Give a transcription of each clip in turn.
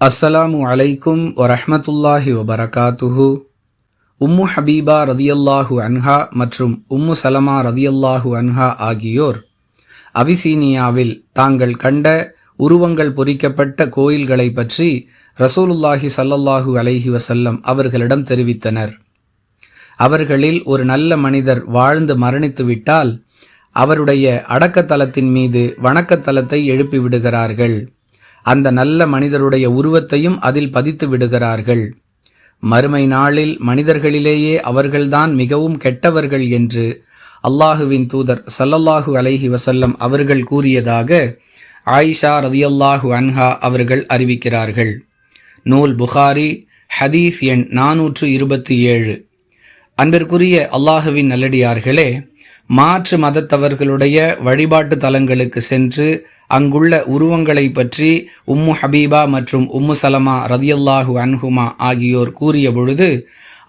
அஸ்ஸலாமு அலைக்கும் வரஹமத்துல்லாஹி வபரகாத்துஹு உம்மு ஹபீபா ரதியல்லாஹு அன்ஹா மற்றும் உம்மு சலமா ரதியல்லாஹு அன்ஹா ஆகியோர் அவிசீனியாவில் தாங்கள் கண்ட உருவங்கள் பொறிக்கப்பட்ட கோயில்களை பற்றி ரசூலுல்லாஹி சல்லல்லாஹு அலைஹி வசல்லம் அவர்களிடம் தெரிவித்தனர். அவர்களில் ஒரு நல்ல மனிதர் வாழ்ந்து மரணித்துவிட்டால் அவருடைய அடக்கத்தலத்தின் மீது வணக்கத்தலத்தை எழுப்பி விடுகிறார்கள். அந்த நல்ல மனிதருடைய உருவத்தையும் அதில் பதித்து விடுகிறார்கள். மறுமை நாளில் மனிதர்களிலேயே அவர்கள்தான் மிகவும் கெட்டவர்கள் என்று அல்லாஹுவின் தூதர் சல்லல்லாஹு அலைஹி வசல்லம் அவர்கள் கூறியதாக ஆயிஷா ரதியல்லாஹு அன்ஹா அவர்கள் அறிவிக்கிறார்கள். நூல் புகாரி ஹதீஸ் எண் நாநூற்று இருபத்தி ஏழு. அன்பிற்குரிய அல்லாஹுவின் நல்லடியார்களே மாற்று மதத்தவர்களுடைய வழிபாட்டு தலங்களுக்கு சென்று அங்குள்ள உருவங்களை பற்றி உம்மு ஹபீபா மற்றும் உம்மு சலமா ரதியல்லாஹு அன்ஹுமா ஆகியோர் கூறிய பொழுது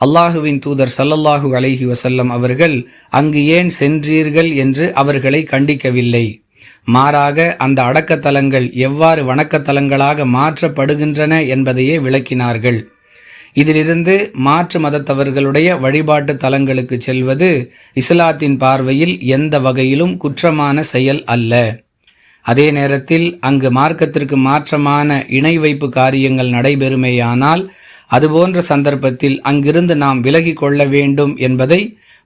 அல்லாஹுவின் தூதர் சல்லல்லாஹு அலைஹி வசல்லம் அவர்கள் அங்கு ஏன் சென்றீர்கள்? என்று அவர்களை கண்டிக்கவில்லை. மாறாக அந்த அடக்கத்தலங்கள் எவ்வாறு வணக்கத்தலங்களாக மாற்றப்படுகின்றன என்பதையே விளக்கினார்கள். இதிலிருந்து மாற்று மதத்தவர்களுடைய வழிபாட்டு தலங்களுக்கு செல்வது இஸ்லாத்தின் பார்வையில் எந்த வகையிலும் குற்றமான செயல் அல்ல. அதே நேரத்தில் அங்கு மார்க்கத்திற்கு மாற்றமான இணை வைப்பு காரியங்கள் நடைபெறுமேயானால் அதுபோன்ற சந்தர்ப்பத்தில் அங்கிருந்து நாம் விலகி கொள்ள வேண்டும் என்பதை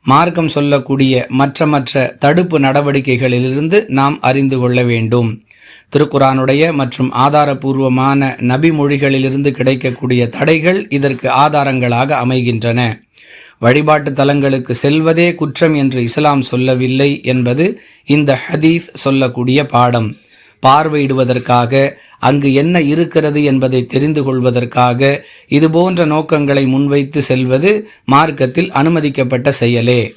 மார்க்கம் சொல்லக்கூடிய மற்ற மற்ற தடுப்பு நடவடிக்கைகளிலிருந்து நாம் அறிந்து கொள்ள வேண்டும். திருக்குரானுடைய மற்றும் ஆதாரபூர்வமான நபி மொழிகளிலிருந்து கிடைக்கக்கூடிய தடைகள் இதற்கு ஆதாரங்களாக அமைகின்றன. வழிபாட்டு தலங்களுக்கு செல்வதே குற்றம் என்று இஸ்லாம் சொல்லவில்லை என்பது இந்த ஹதீஸ் சொல்லக்கூடிய பாடம். பார்வையிடுவதற்காக அங்கு என்ன இருக்கிறது என்பதை தெரிந்து கொள்வதற்காக இதுபோன்ற நோக்கங்களை முன்வைத்து செல்வது மார்க்கத்தில் அனுமதிக்கப்பட்ட செயலே.